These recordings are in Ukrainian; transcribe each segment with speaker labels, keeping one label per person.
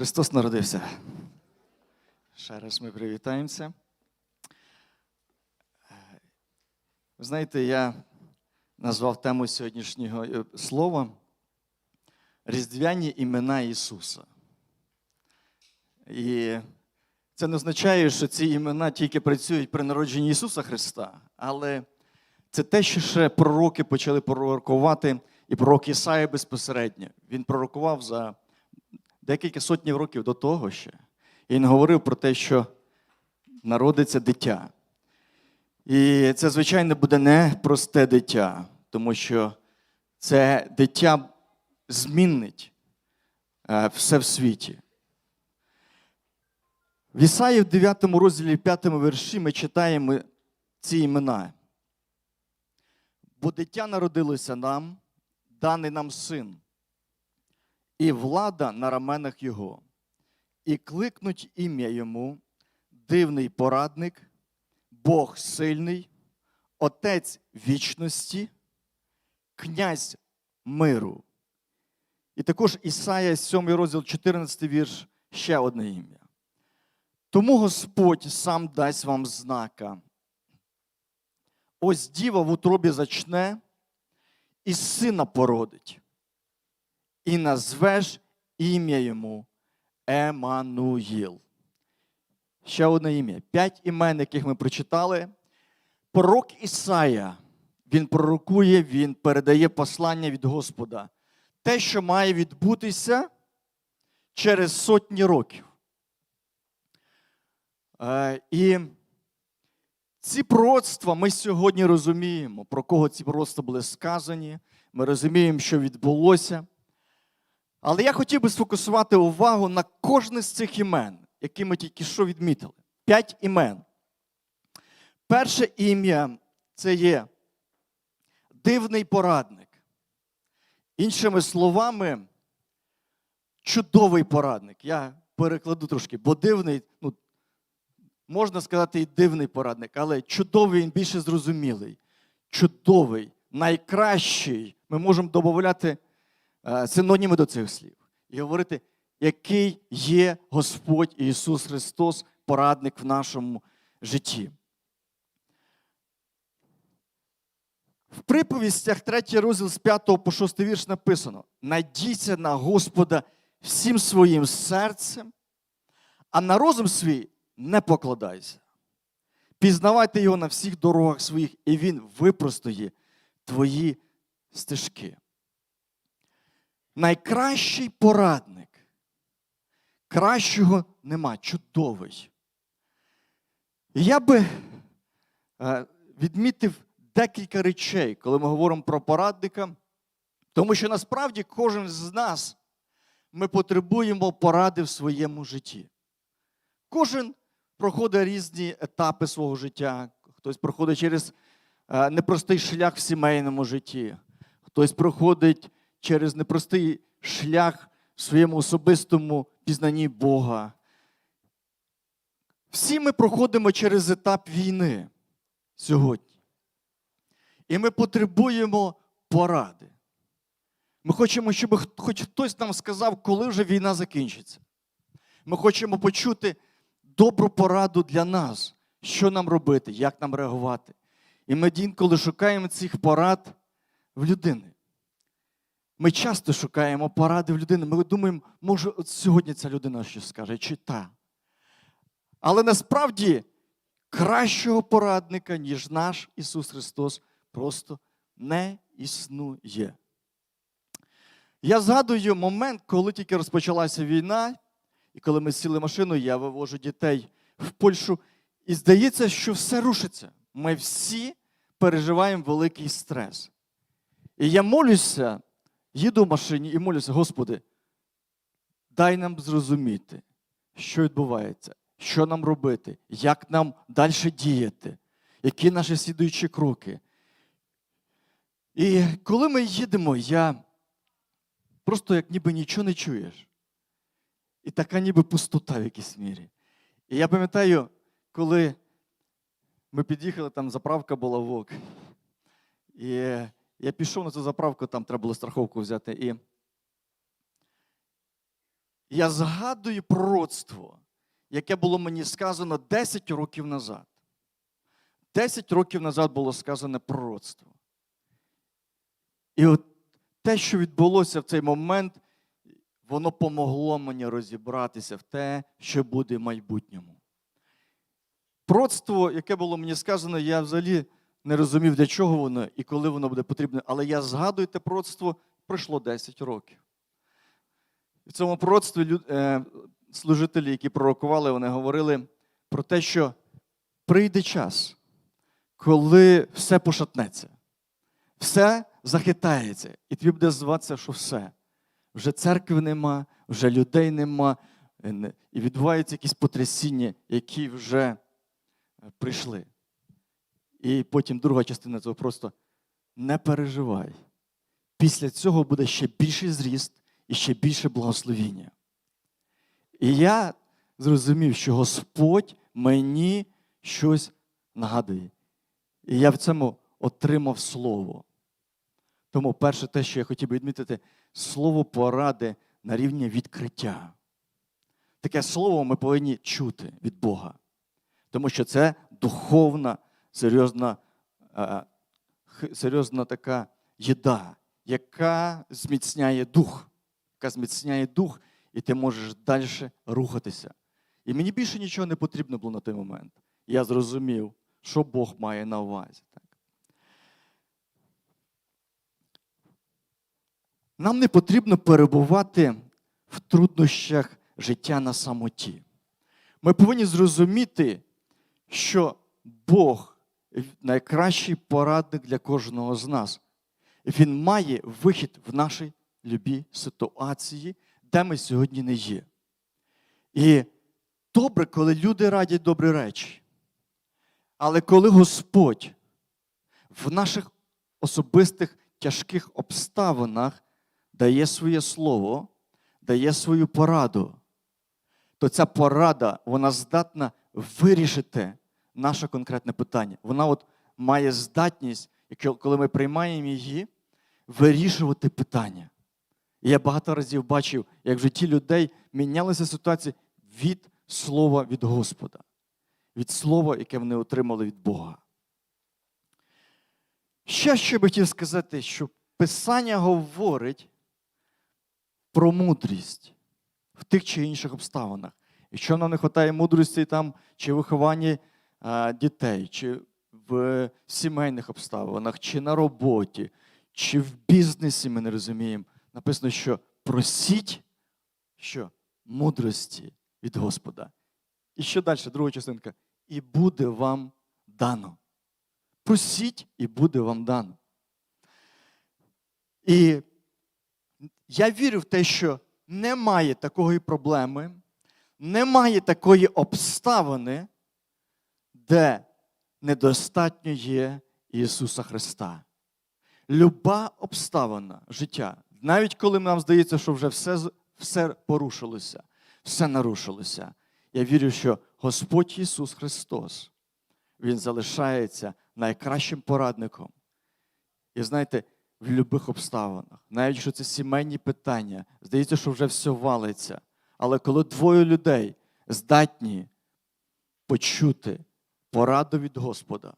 Speaker 1: Христос народився. Ще раз ми привітаємося. Ви знаєте, я назвав тему сьогоднішнього е, слова Різдвяні імена Ісуса. І це не означає, що ці імена тільки працюють при народженні Ісуса Христа, але це те, що ще пророки почали пророкувати, і пророк Ісая безпосередньо. Він пророкував за декілька сотнів років до того ще. І він говорив про те, що народиться дитя. І це, звичайно, буде не просте дитя, тому що це дитя змінить е, все в світі. В Ісаї в 9 розділі 5 вірші ми читаємо ці імена. Бо дитя народилося нам, даний нам син, і влада на раменах його, і кликнуть ім'я йому, дивний порадник, Бог сильний, Отець вічності, князь миру. І також Ісая, 7 розділ, 14 вірш, ще одне ім'я. Тому Господь сам дасть вам знака. Ось діва в утробі зачне, і сина породить, і назвеш ім'я йому Емануїл. Ще одне ім'я. П'ять імен, яких ми прочитали. Пророк Ісая, він пророкує, він передає послання від Господа. Те, що має відбутися через сотні років. Е, І ці пророцтва ми сьогодні розуміємо, про кого ці пророцтва були сказані. Ми розуміємо, що відбулося. Але я хотів би сфокусувати увагу на кожне з цих імен, які ми тільки що відмітили. П'ять імен. Перше ім'я це є дивний порадник. Іншими словами, чудовий порадник. Я перекладу трошки, бо дивний, ну, можна сказати, і дивний порадник, але чудовий він більше зрозумілий. Чудовий, найкращий. Ми можемо додати синоніми до цих слів і говорити, який є Господь Ісус Христос, порадник в нашому житті. В приповістях 3 розділ з 5 по 6 вірш написано: Надійся на Господа всім своїм серцем, а на розум свій не покладайся. Пізнавайте його на всіх дорогах своїх, і він випростує твої стежки. Найкращий порадник. Кращого нема, чудовий. Я би е, відмітив декілька речей, коли ми говоримо про порадника, тому що насправді кожен з нас ми потребуємо поради в своєму житті. Кожен проходить різні етапи свого життя, хтось проходить через е, непростий шлях в сімейному житті, хтось проходить через непростий шлях в своєму особистому пізнанні Бога. Всі ми проходимо через етап війни сьогодні. І ми потребуємо поради. Ми хочемо, щоб хоч хтось нам сказав, коли вже війна закінчиться. Ми хочемо почути добру пораду для нас, що нам робити, як нам реагувати. І ми інколи шукаємо цих порад в людини. Ми часто шукаємо поради в людини. Ми думаємо, може, от сьогодні ця людина щось скаже, чи та. Але насправді кращого порадника, ніж наш Ісус Христос, просто не існує. Я згадую момент, коли тільки розпочалася війна, і коли ми сіли машину, я вивожу дітей в Польщу, і здається, що все рушиться. Ми всі переживаємо великий стрес. І я молюся, їду в машині і молюся, Господи, дай нам зрозуміти, що відбувається, що нам робити, як нам далі діяти, які наші слідуючі кроки. І коли ми їдемо, я просто як ніби нічого не чуєш. І така ніби пустота в якійсь мірі. І я пам'ятаю, коли ми під'їхали, там заправка була вок. І я пішов на цю заправку, там треба було страховку взяти. І я згадую пророцтво, яке було мені сказано 10 років назад. 10 років назад було сказане пророцтво. І от те, що відбулося в цей момент, воно помогло мені розібратися в те, що буде в майбутньому. Пророцтво, яке було мені сказано, я взагалі не розумів, для чого воно і коли воно буде потрібно. Але я згадую те пророцтво, пройшло 10 років. В цьому пророцтві е, служителі, які пророкували, вони говорили про те, що прийде час, коли все пошатнеться, все захитається, і тобі буде зватися, що все. Вже церкви нема, вже людей нема, е, і відбуваються якісь потрясіння, які вже е, прийшли. І потім друга частина цього просто не переживай. Після цього буде ще більший зріст і ще більше благословіння. І я зрозумів, що Господь мені щось нагадує. І я в цьому отримав слово. Тому перше те, що я хотів би відмітити, слово поради на рівні відкриття. Таке слово ми повинні чути від Бога. Тому що це духовна, серйозна, е, серйозна така їда, яка зміцняє дух, яка зміцняє дух, і ти можеш далі рухатися. І мені більше нічого не потрібно було на той момент. Я зрозумів, що Бог має на увазі. Нам не потрібно перебувати в труднощах життя на самоті. Ми повинні зрозуміти, що Бог найкращий порадник для кожного з нас. Він має вихід в нашій любій ситуації, де ми сьогодні не є. І добре, коли люди радять добрі речі. Але коли Господь в наших особистих тяжких обставинах дає своє слово, дає свою пораду, то ця порада вона здатна вирішити наше конкретне питання. Вона от має здатність, коли ми приймаємо її, вирішувати питання. І я багато разів бачив, як в житті людей мінялися ситуації від слова від Господа, від слова, яке вони отримали від Бога. Ще що би хотів сказати, що Писання говорить про мудрість в тих чи інших обставинах. Якщо нам не вистачає мудрості там, чи в вихованні а, дітей, чи в сімейних обставинах, чи на роботі, чи в бізнесі, ми не розуміємо, написано, що просіть що? мудрості від Господа. І що далі, друга частинка? І буде вам дано. Просіть, і буде вам дано. І я вірю в те, що немає такої проблеми, немає такої обставини, де недостатньо є Ісуса Христа. Люба обставина життя, навіть коли нам здається, що вже все, все порушилося, все нарушилося. Я вірю, що Господь Ісус Христос, Він залишається найкращим порадником. І знаєте, в будь-яких обставинах, навіть якщо це сімейні питання, здається, що вже все валиться. Але коли двоє людей здатні почути пораду від Господа,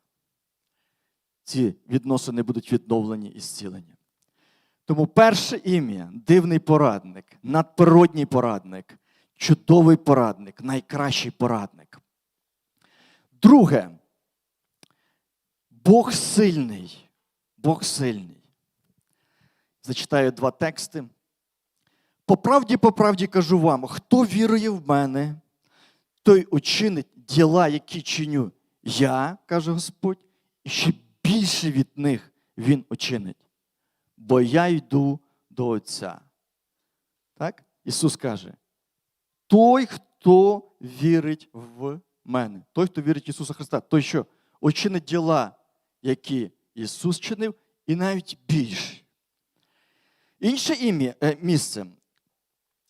Speaker 1: ці відносини будуть відновлені і зцілені. Тому перше ім'я дивний порадник, надприродній порадник, чудовий порадник, найкращий порадник. Друге, Бог сильний. Бог сильний. Зачитаю два тексти. По правді, по правді кажу вам, хто вірує в мене, той учинить діла, які чиню я, каже Господь, і ще більше від них Він учинить. Бо я йду до Отця. Так? Ісус каже: той, хто вірить в мене, той, хто вірить в Ісуса Христа, той, що учинить діла, які Ісус чинив, і навіть більше. Інше ім'я, е, місце.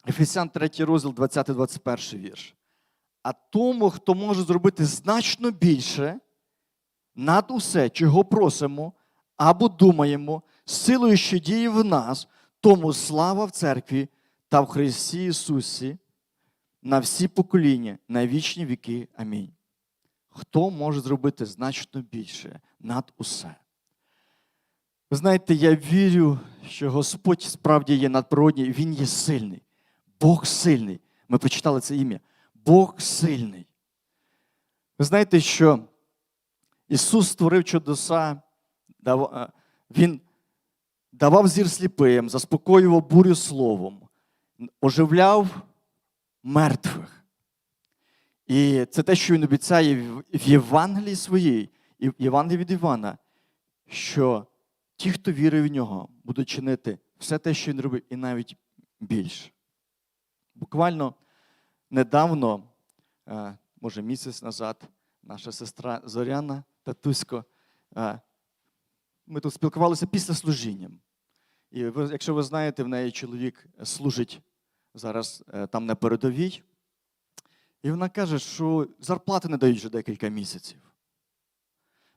Speaker 1: Ефесян 3 розділ, 20-21 вірш. А тому, хто може зробити значно більше над усе, чого просимо або думаємо, силою, що діє в нас, тому слава в церкві та в Христі Ісусі на всі покоління, на вічні віки. Амінь. Хто може зробити значно більше над усе? Ви знаєте, я вірю, що Господь справді є надприродній, Він є сильний. Бог сильний. Ми прочитали це ім'я. Бог сильний. Ви знаєте, що Ісус створив чудеса, е, Він давав зір сліпим, заспокоював бурю словом, оживляв мертвих. І це те, що він обіцяє в- Євангелії своїй, і в Євангелії від Івана, що ті, хто вірить в нього, будуть чинити все те, що він робив, і навіть більше. Буквально недавно, е, може місяць назад, наша сестра Зоряна Татусько, е, ми тут спілкувалися після служіння. І якщо ви знаєте, в неї чоловік служить зараз е, там на передовій. І вона каже, що зарплати не дають вже декілька місяців.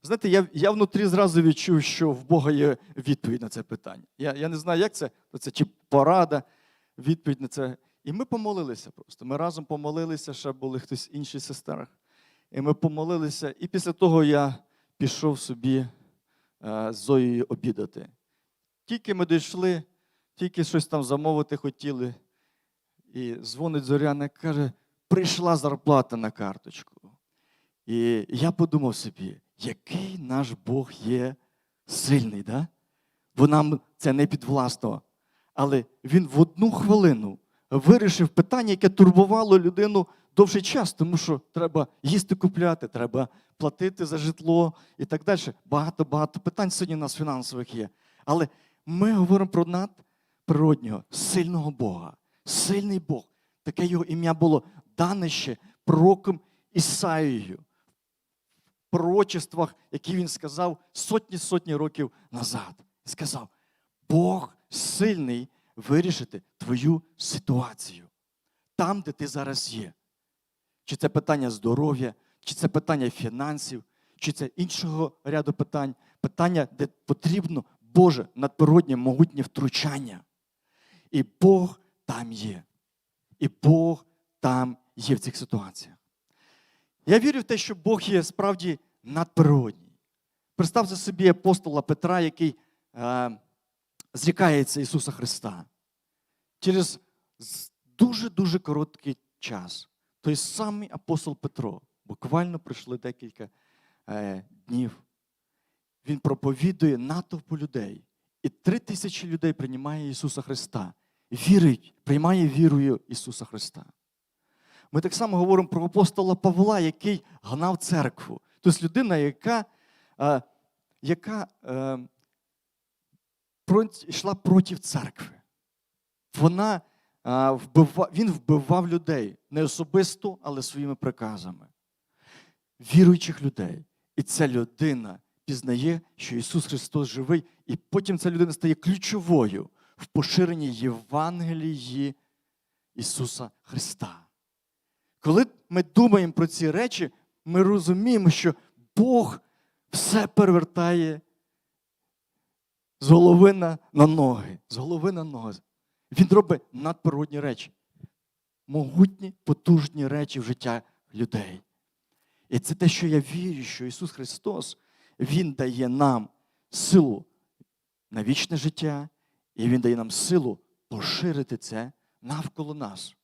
Speaker 1: Знаєте, я, я внутрі зразу відчув, що в Бога є відповідь на це питання. Я, я не знаю, як це, це чи порада, відповідь на це. І ми помолилися просто. Ми разом помолилися, ще були хтось інший сестрах. І ми помолилися, і після того я пішов собі е, з Зоєю обідати. Тільки ми дійшли, тільки щось там замовити хотіли. І дзвонить Зоряна, каже, прийшла зарплата на карточку. І я подумав собі, який наш Бог є сильний, да? бо нам це не підвласно. Але він в одну хвилину вирішив питання, яке турбувало людину довший час, тому що треба їсти купляти, треба платити за житло і так далі. Багато-багато питань сьогодні у нас фінансових є. Але ми говоримо про надприроднього, сильного Бога. Сильний Бог. Таке його ім'я було дане ще пророком Ісаїєю. В пророчествах, які він сказав сотні-сотні років назад. Сказав: Бог сильний вирішити твою ситуацію там, де ти зараз є. Чи це питання здоров'я, чи це питання фінансів, чи це іншого ряду питань, питання, де потрібно Боже надприроднє могутнє втручання. І Бог там є. І Бог там є в цих ситуаціях. Я вірю в те, що Бог є справді надприродній. Представте собі апостола Петра, який е, зрікається Ісуса Христа. Через дуже-дуже короткий час той самий апостол Петро, буквально пройшли декілька е, днів, він проповідує натовпу людей. І три тисячі людей приймає Ісуса Христа. Вірить, приймає вірою Ісуса Христа. Ми так само говоримо про апостола Павла, який гнав церкву. Тобто людина, яка, е, яка е, йшла проти церкви. Вона, е, вбива, він вбивав людей не особисто, але своїми приказами. Віруючих людей. І ця людина пізнає, що Ісус Христос живий, і потім ця людина стає ключовою в поширенні Євангелії Ісуса Христа. Коли ми думаємо про ці речі, ми розуміємо, що Бог все перевертає з голови на, ноги, з голови на ноги. Він робить надприродні речі, могутні, потужні речі в життя людей. І це те, що я вірю, що Ісус Христос, Він дає нам силу на вічне життя, і Він дає нам силу поширити це навколо нас,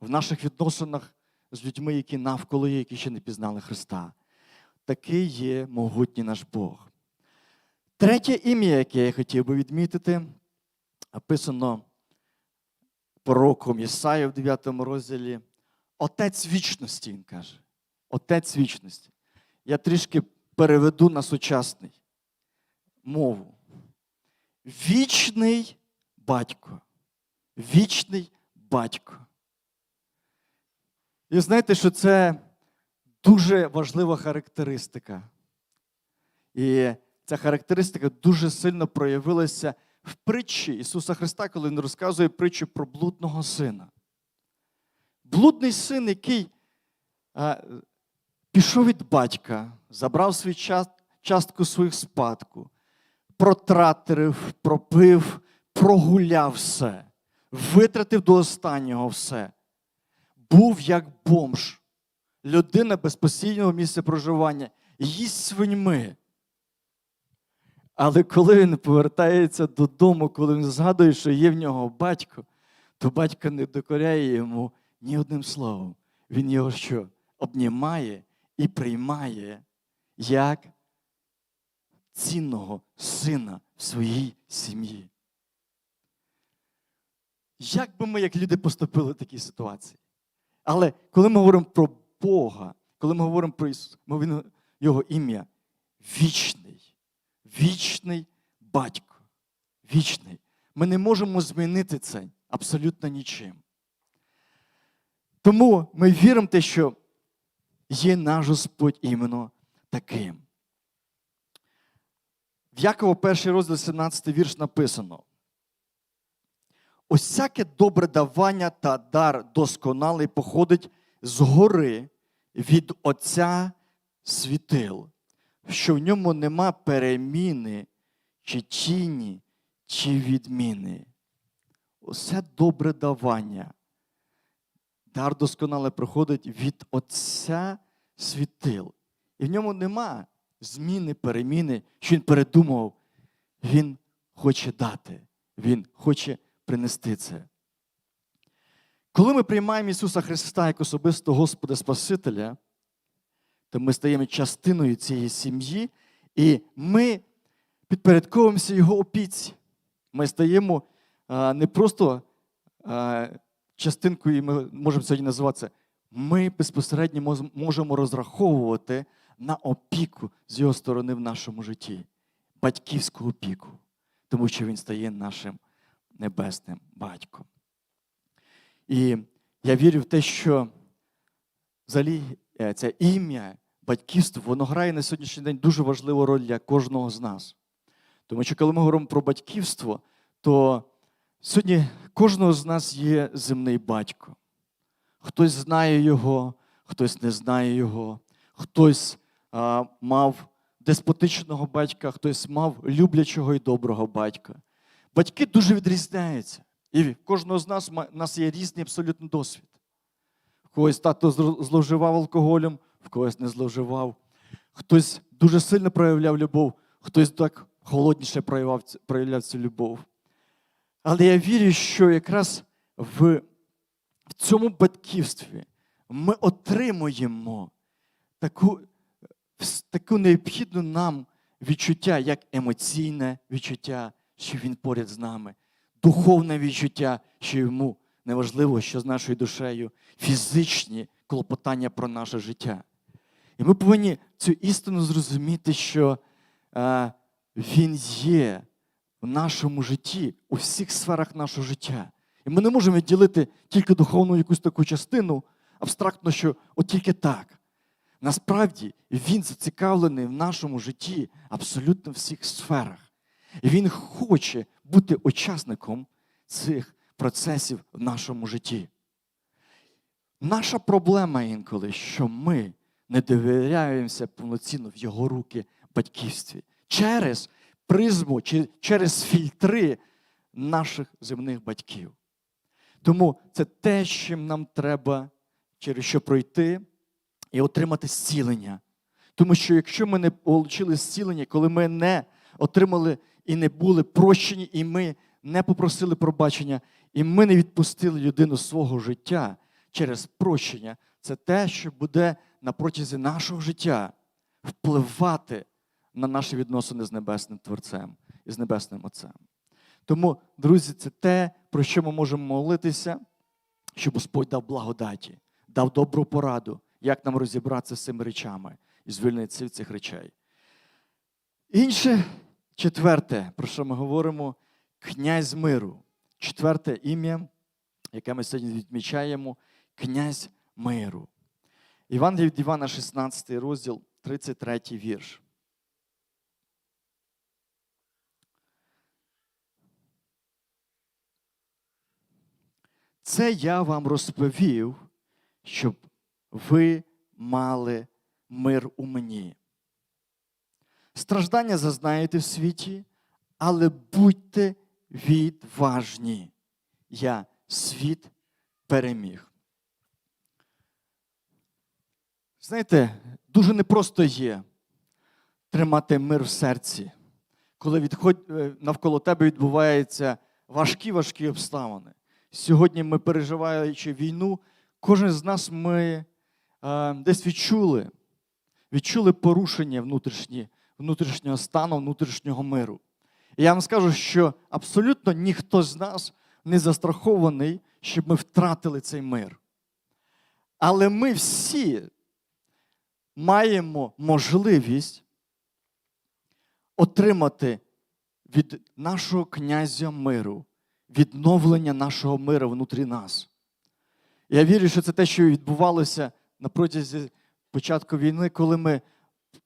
Speaker 1: в наших відносинах з людьми, які навколо є, які ще не пізнали Христа. Такий є могутній наш Бог. Третє ім'я, яке я хотів би відмітити, описано пророком Ісаї в 9 розділі. Отець вічності, він каже. Отець вічності. Я трішки переведу на сучасний мову. Вічний батько. Вічний батько. І знаєте, що це дуже важлива характеристика. І ця характеристика дуже сильно проявилася в притчі Ісуса Христа, коли Він розказує притчу про блудного сина. Блудний син, який а, пішов від батька, забрав свій час, частку своїх спадку, протратив, пропив, прогуляв все. витратив до останнього все. Був як бомж, людина без постійного місця проживання, їсть свиньми. Але коли він повертається додому, коли він згадує, що є в нього батько, то батько не докоряє йому ні одним словом. Він його що? Обнімає і приймає як цінного сина в своїй сім'ї. Як би ми, як люди, поступили в такій ситуації? Але коли ми говоримо про Бога, коли ми говоримо про Ісуса, ми Його ім'я вічний, вічний батько. Вічний. Ми не можемо змінити це абсолютно нічим. Тому ми віримо те, що є наш Господь іменно таким. В Якова перший розділ 17 вірш написано. Ось всяке добре давання та дар досконалий походить з гори від Отця світил, що в ньому нема переміни, чи тіні, чи відміни. Усе добре давання. Дар досконале проходить від Отця світил. І в ньому нема зміни, переміни, що він передумав. Він хоче дати, Він хоче принести це. Коли ми приймаємо Ісуса Христа як особистого Господа Спасителя, то ми стаємо частиною цієї сім'ї, і ми підпорядковуємося Його опіці. Ми стаємо а, не просто а, частинкою, ми можемо сьогодні називати це, ми безпосередньо можемо розраховувати на опіку з його сторони в нашому житті, батьківську опіку, тому що він стає нашим небесним батьком. І я вірю в те, що взагалі е, це ім'я, батьківство, воно грає на сьогоднішній день дуже важливу роль для кожного з нас. Тому що коли ми говоримо про батьківство, то сьогодні кожного з нас є земний батько. Хтось знає його, хтось не знає його, хтось а, мав деспотичного батька, хтось мав люблячого і доброго батька. Батьки дуже відрізняються. І в кожного з нас у нас є різний абсолютно досвід. Когось тато зловживав алкоголем, в когось не зловживав. Хтось дуже сильно проявляв любов, хтось так холодніше проявляв, проявляв цю любов. Але я вірю, що якраз в, в цьому батьківстві ми отримуємо таку, таку необхідну нам відчуття, як емоційне відчуття, що він поряд з нами, духовне відчуття, що йому неважливо, що з нашою душею, фізичні клопотання про наше життя. І ми повинні цю істину зрозуміти, що е, він є в нашому житті, у всіх сферах нашого життя. І ми не можемо відділити тільки духовну якусь таку частину, абстрактно, що от тільки так. Насправді він зацікавлений в нашому житті абсолютно в всіх сферах. І він хоче бути учасником цих процесів в нашому житті. Наша проблема інколи, що ми не довіряємося повноцінно в його руки батьківстві через призму чи через фільтри наших земних батьків. Тому це те, чим нам треба через що пройти і отримати зцілення. Тому що якщо ми не отримали зцілення, коли ми не отримали і не були прощені, і ми не попросили пробачення, і ми не відпустили людину свого життя через прощення, це те, що буде на протязі нашого життя впливати на наші відносини з Небесним Творцем і з Небесним Отцем. Тому, друзі, це те, про що ми можемо молитися, щоб Господь дав благодаті, дав добру пораду, як нам розібратися з цими речами і звільнитися від цих речей. Інше, четверте, про що ми говоримо, князь миру. Четверте ім'я, яке ми сьогодні відмічаємо, князь миру. Іван від Івана, 16 розділ, 33 вірш. Це я вам розповів, щоб ви мали мир у мені. Страждання зазнаєте в світі, але будьте відважні. я світ переміг. Знаєте, дуже непросто є тримати мир в серці, коли відход... е, навколо тебе відбуваються важкі важкі обставини. Сьогодні ми, переживаючи війну, кожен з нас ми е, десь відчули, відчули порушення внутрішні, внутрішнього стану, внутрішнього миру. І я вам скажу, що абсолютно ніхто з нас не застрахований, щоб ми втратили цей мир. Але ми всі маємо можливість отримати від нашого князя миру, відновлення нашого миру внутрі нас. Я вірю, що це те, що відбувалося на протязі початку війни, коли ми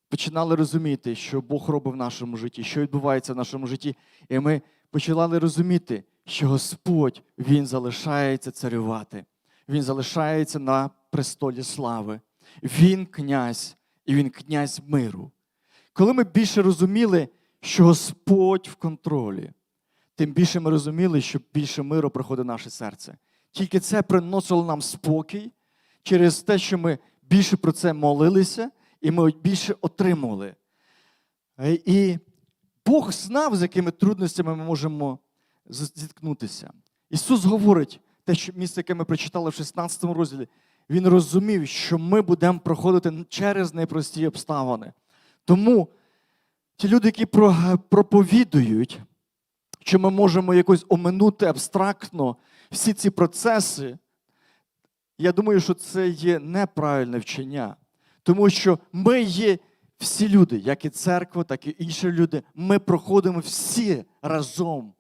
Speaker 1: починали розуміти, що Бог робить в нашому житті, що відбувається в нашому житті. І ми починали розуміти, що Господь Він залишається царювати. Він залишається на престолі слави. Він князь, і він князь миру. Коли ми більше розуміли, що Господь в контролі, тим більше ми розуміли, що більше миру приходить наше серце. Тільки це приносило нам спокій через те, що ми більше про це молилися, і ми більше отримували. Е, І Бог знав, з якими трудностями ми можемо зіткнутися. Ісус говорить, те, що місце, яке ми прочитали в 16 розділі, Він розумів, що ми будемо проходити через непрості обставини. Тому ті люди, які про- проповідують, що ми можемо якось оминути абстрактно всі ці процеси, я думаю, що це є неправильне вчення. Тому що ми є всі люди, як і церква, так і інші люди. Ми проходимо всі разом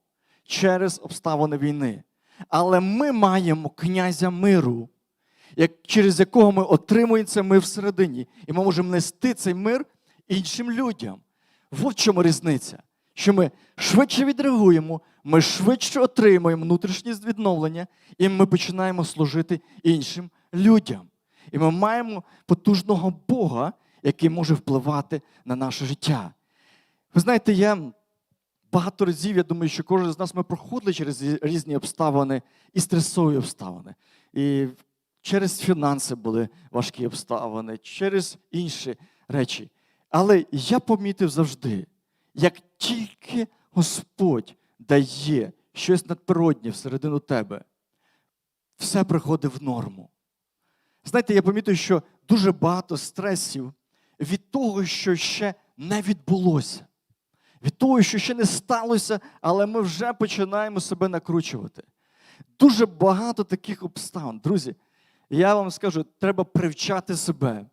Speaker 1: через обставини війни. Але ми маємо князя миру, як, через якого ми отримуємо цей мир всередині. І ми можемо нести цей мир іншим людям. В чому різниця? Що ми швидше відреагуємо, ми швидше отримуємо внутрішнє відновлення, і ми починаємо служити іншим людям. І ми маємо потужного Бога, який може впливати на наше життя. Ви знаєте, я багато разів, я думаю, що кожен з нас ми проходили через різні обставини і стресові обставини. І через фінанси були важкі обставини, через інші речі. Але я помітив завжди, як тільки Господь дає щось надприроднє всередину тебе, все приходить в норму. Знаєте, я помітив, що дуже багато стресів від того, що ще не відбулося, від того, що ще не сталося, але ми вже починаємо себе накручувати. Дуже багато таких обставин. Друзі, я вам скажу, треба привчати себе,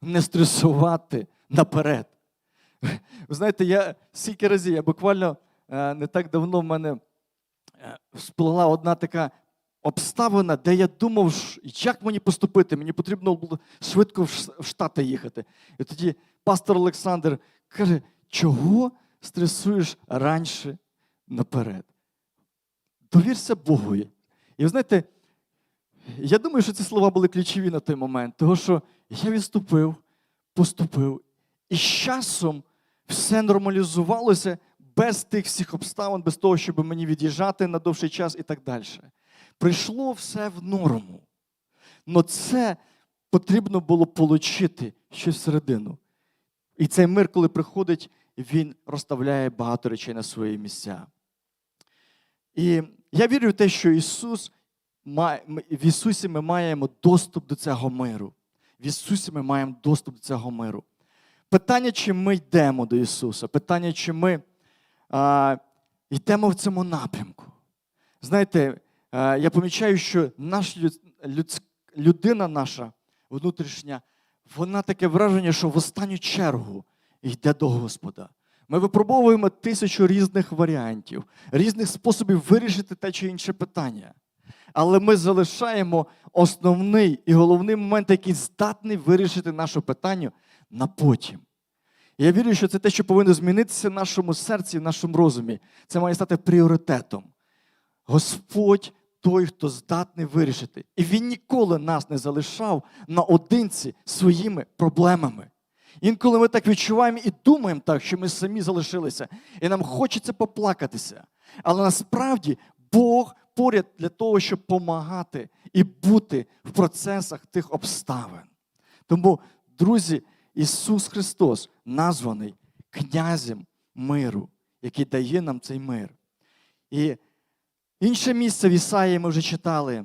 Speaker 1: не стресувати наперед. Ви знаєте, я скільки разів, я буквально е, не так давно в мене е, всплила одна така обставина, де я думав, як мені поступити, мені потрібно було швидко в Штати їхати. І тоді пастор Олександр каже, чого стресуєш раніше наперед? Довірся Богу. І ви знаєте, я думаю, що ці слова були ключові на той момент, тому що я відступив, поступив, і з часом все нормалізувалося без тих всіх обставин, без того, щоб мені від'їжджати на довший час і так далі. Прийшло все в норму. Но це потрібно було отримати щось всередину. І цей мир, коли приходить, він розставляє багато речей на свої місця. І я вірю в те, що Ісус в Ісусі ми маємо доступ до цього миру. В Ісусі ми маємо доступ до цього миру. Питання, чи ми йдемо до Ісуса, питання, чи ми а, йдемо в цьому напрямку. Знаєте, а, я помічаю, що наш люд, людс- людина наша внутрішня, вона таке враження, що в останню чергу йде до Господа. Ми випробовуємо тисячу різних варіантів, різних способів вирішити те чи інше питання. Але ми залишаємо основний і головний момент, який здатний вирішити наше питання на потім. Я вірю, що це те, що повинно змінитися в нашому серці, в нашому розумі. Це має стати пріоритетом. Господь той, хто здатний вирішити. І Він ніколи нас не залишав наодинці своїми проблемами. Інколи ми так відчуваємо і думаємо так, що ми самі залишилися, і нам хочеться поплакатися. Але насправді Бог поряд для того, щоб допомагати і бути в процесах тих обставин. Тому, друзі, Ісус Христос названий князем миру, який дає нам цей мир. І інше місце в Ісаї ми вже читали.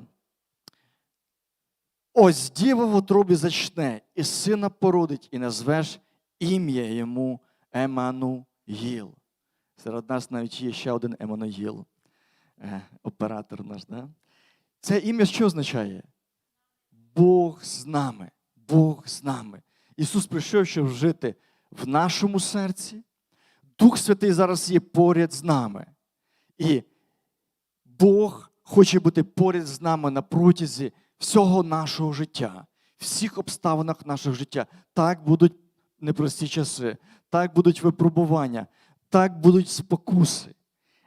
Speaker 1: Ось діва в утробі зачне, і сина породить, і назвеш ім'я йому Емануїл. Серед нас навіть є ще один Еммануїл, е, оператор наш. Да? Це ім'я що означає? Бог з нами. Бог з нами. Ісус прийшов, щоб жити в нашому серці. Дух Святий зараз є поряд з нами. І Бог хоче бути поряд з нами на протязі всього нашого життя, всіх обставинах нашого життя. Так будуть непрості часи, так будуть випробування, так будуть спокуси.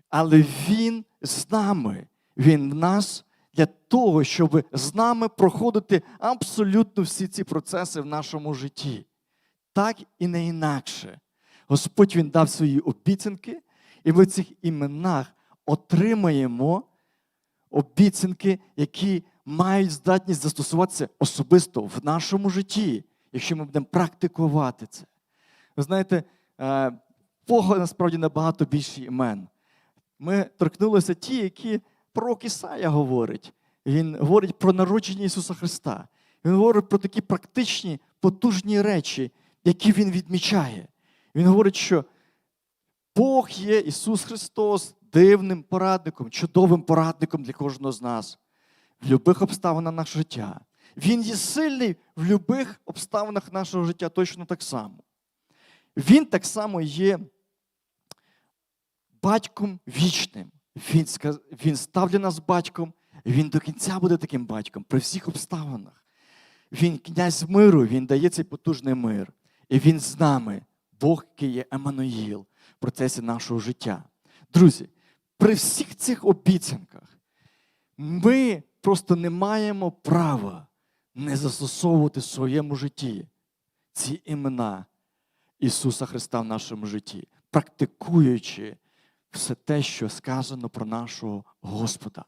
Speaker 1: Але Він з нами, Він в нас для того, щоб з нами проходити абсолютно всі ці процеси в нашому житті. Так і не інакше. Господь Він дав свої обіцянки, і ми в цих іменах отримаємо обіцянки, які мають здатність застосуватися особисто в нашому житті, якщо ми будемо практикувати це. Ви знаєте, е, Бога насправді набагато більше імен. Ми торкнулися ті, які пророк Ісая говорить. Він говорить про народження Ісуса Христа. Він говорить про такі практичні, потужні речі, які Він відмічає. Він говорить, що Бог є Ісус Христос дивним порадником, чудовим порадником для кожного з нас в будь-яких обставинах нашого життя. Він є сильний в будь-яких обставинах нашого життя точно так само. Він так само є батьком вічним. Він, сказ- він став для нас батьком, і він до кінця буде таким батьком при всіх обставинах. Він князь миру, він дає цей потужний мир. І він з нами, Бог, який є Еммануїл в процесі нашого життя. Друзі, при всіх цих обіцянках ми просто не маємо права не застосовувати в своєму житті ці імена Ісуса Христа в нашому житті, практикуючи все те, що сказано про нашого Господа.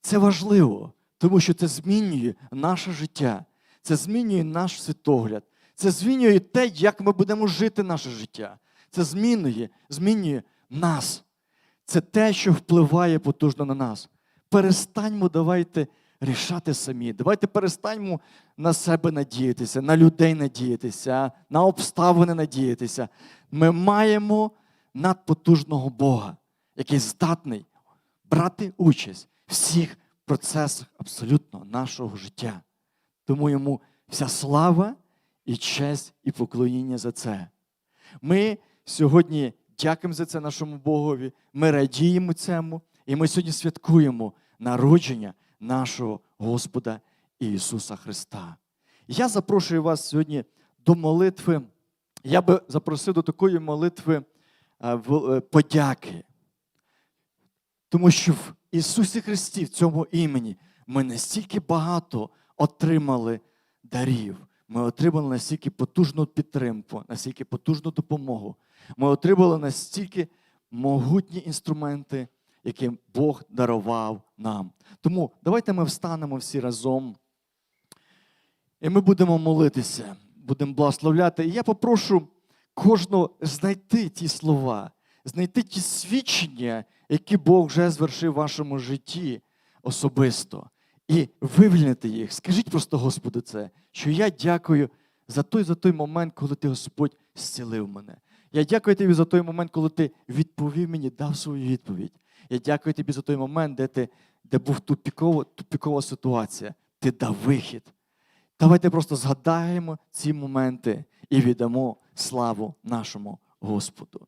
Speaker 1: Це важливо, тому що це змінює наше життя, це змінює наш світогляд, це змінює те, як ми будемо жити наше життя. Це змінює, змінює нас. Це те, що впливає потужно на нас. Перестаньмо, давайте рішати самі. Давайте перестаньмо на себе надіятися, на людей надіятися, на обставини надіятися. Ми маємо надпотужного Бога, який здатний брати участь в всіх процесах абсолютно нашого життя. Тому йому вся слава і честь, і поклоніння за це. Ми сьогодні дякуємо за це нашому Богові, ми радіємо цьому, і ми сьогодні святкуємо народження нашого Господа Ісуса Христа. Я запрошую вас сьогодні до молитви. Я би запросив до такої молитви подяки. Тому що в Ісусі Христі, в цьому імені, ми настільки багато отримали дарів. Ми отримали настільки потужну підтримку, настільки потужну допомогу. Ми отримали настільки могутні інструменти, які Бог дарував нам. Тому давайте ми встанемо всі разом. І ми будемо молитися, будемо благословляти. І я попрошу кожного знайти ті слова, знайти ті свідчення, які Бог вже звершив в вашому житті особисто, і вивільнити їх. Скажіть просто Господу це, що я дякую за той, за той момент, коли ти, Господь, зцілив мене. Я дякую тобі за той момент, коли ти відповів мені, дав свою відповідь. Я дякую тобі за той момент, де, ти, де був тупікова, тупікова ситуація. Ти дав вихід. Давайте просто згадаємо ці моменти і віддамо славу нашому Господу.